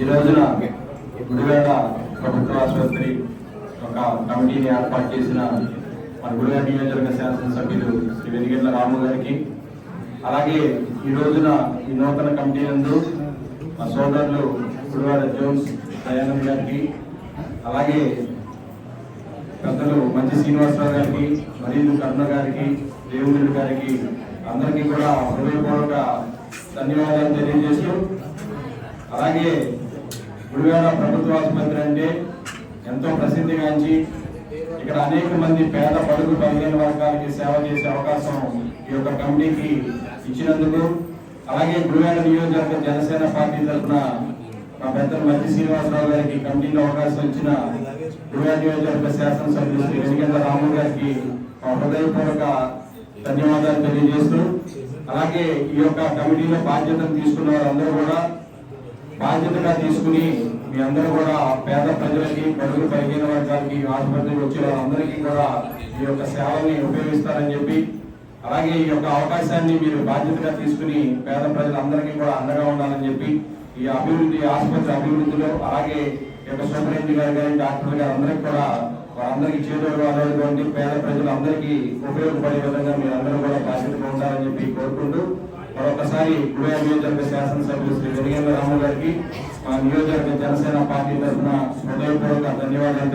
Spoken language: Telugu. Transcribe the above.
ఈ రోజున గుడివాడ ప్రభుత్వ ఆసుపత్రి ఒక కమిటీని ఏర్పాటు చేసిన మన గుడివాడ నియోజకవర్గ శాసనసభ్యులు శ్రీ వెనిగెండ్ల రాము గారికి అలాగే ఈ రోజున ఈ నూతన కమిటీ నందు మా సోదరులు గుడివాడ జోన్స్ దయానంద్ గారికి అలాగే పెద్దలు మంచి శ్రీనివాసరావు గారికి మరియు కర్ణ గారికి దేవుడు గారికి అందరికీ కూడా హృదయపూర్వక ధన్యవాదాలు తెలియజేస్తూ అలాగే గుడివాడ ప్రభుత్వ ఆసుపత్రి అంటే ఎంతో ప్రసిద్ధిగాంచి ఇక్కడ అనేక మంది పేద పడుగు బలహీన వర్గాలకి సేవ చేసే అవకాశం ఈ యొక్క కమిటీకి ఇచ్చినందుకు. అలాగే గుడివాడ నియోజకవర్గ జనసేన పార్టీ తరఫున మా పెద్దలు మధ్య శ్రీనివాసరావు గారికి కమిటీలో అవకాశం ఇచ్చిన గుడివాడ నియోజకవర్గ శాసనసభ్యులు శ్రీ వెనుకంద రాము గారికి మా హృదయపూర్వక ధన్యవాదాలు తెలియజేస్తూ అలాగే ఈ యొక్క కమిటీలో బాధ్యతను తీసుకున్న వారందరూ కూడా బాధ్యతగా తీసుకుని మీ అందరూ కూడా పేద ప్రజలకి బడుగు పదిహేను వర్గాలకి ఆసుపత్రికి వచ్చే వాళ్ళందరికీ కూడా ఈ యొక్క సేవల్ని ఉపయోగిస్తారని చెప్పి అలాగే ఈ యొక్క అవకాశాన్ని మీరు బాధ్యతగా తీసుకుని పేద ప్రజలందరికీ కూడా అండగా ఉండాలని చెప్పి ఈ అభివృద్ధి ఆసుపత్రి అభివృద్ధిలో అలాగే ఈ యొక్క సూపరింటెండెంట్ గారు కానీ డాక్టర్ గారు అందరికీ కూడా వారందరికీ చేతులు అనేటువంటి పేద ప్రజలందరికీ ఉపయోగపడే విధంగా మీరు అందరూ కూడా బాధ్యతగా ఉండాలని చెప్పి కోరుకుంటూ మరొకసారి గుడియా నియోజకవర్గ శాసనసభ్యులు శ్రీ వెలిగేంద్ర రాము గారికి మా నియోజకవర్గ జనసేన పార్టీ తరఫున హృదయపూర్వక ధన్యవాదాలు